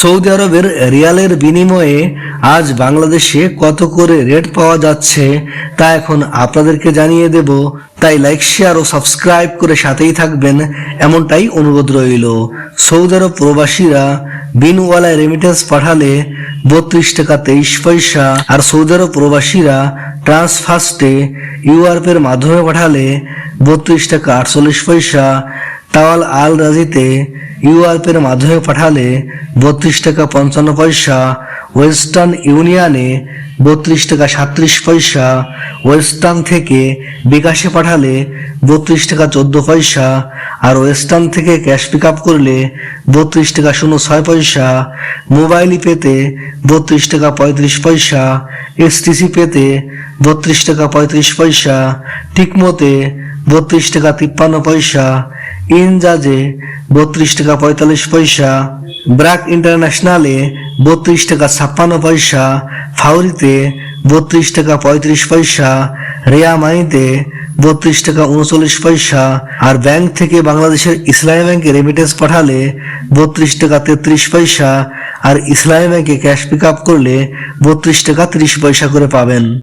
Saudi আরবের রিয়ালের বিনিময়ে আজ বাংলাদেশে কত করে রেট পাওয়া যাচ্ছে তা এখন আপনাদেরকে জানিয়ে দেব। তাই লাইক শেয়ার ও সাবস্ক্রাইব করে সাথেই থাকবেন। এমনটাই অনুরোধ রইল। সৌদি আরব প্রবাসীরা বিনওয়ালায় রেমিটেন্স পাঠালে বত্রিশ টাকা তেইশ পয়সা আর সৌদি আরব প্রবাসীরা ট্রান্সফার্স্টে ইউআরপের মাধ্যমে পাঠালে বত্রিশ টাকা আটচল্লিশ পয়সা। তাওয়াল আল রাজিতে ইউআরপের মাধ্যমে পাঠালে বত্রিশ টাকা পঞ্চান্ন পয়সা, ওয়েস্টার্ন ইউনিয়নে বত্রিশ টাকা সাত্রিশ পয়সা, ওয়েস্টার্ন থেকে বিকাশে পাঠালে বত্রিশ টাকা চোদ্দ পয়সা আর ওয়েস্টার্ন থেকে ক্যাশ পিক আপ করলে বত্রিশ টাকা শূন্য ছয় পয়সা, মোবাইল পেতে বত্রিশ টাকা পঁয়ত্রিশ পয়সা, এসটিসি পেতে বত্রিশ টাকা পঁয়ত্রিশ পয়সা, ঠিকমতে বত্রিশ টাকা তিপ্পান্ন পয়সা ইনজাজে বত্রিশ টাকা পঁয়তাল্লিশ পয়সা, ব্রাক ইন্টারন্যাশনালে বত্রিশ টাকা ছাপ্পান্ন পয়সা, ফাউরিতে বত্রিশ টাকা পঁয়ত্রিশ পয়সা, রেয়া মানিতে বত্রিশ টাকা উনচল্লিশ পয়সা, আর ব্যাংক থেকে বাংলাদেশের ইসলামী ব্যাংকে রেমিটেন্স পাঠালে বত্রিশ টাকা তেত্রিশ পয়সা, আর ইসলামী ব্যাংকে ক্যাশ পিক আপ করলে বত্রিশ টাকা ত্রিশ পয়সা করে পাবেন।